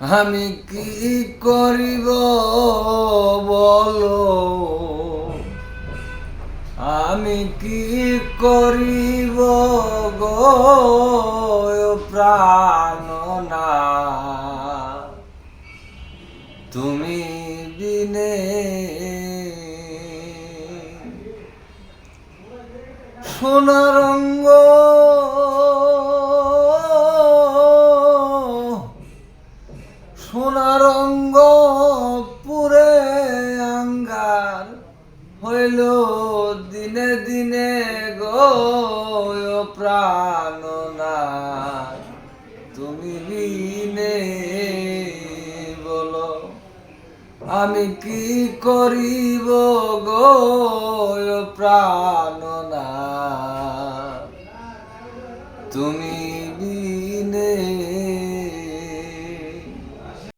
আমি কি করিব বলো? আমি কি করিব গো প্রাণনা তুমি বিনে সোনারঙ্গ সোনারঙ্গ পুরে আঙ্গার হইল দিনে দিনে গো প্রাণনা তুমি বিনে বলো, আমি কি করিব গো প্রাণনা তুমি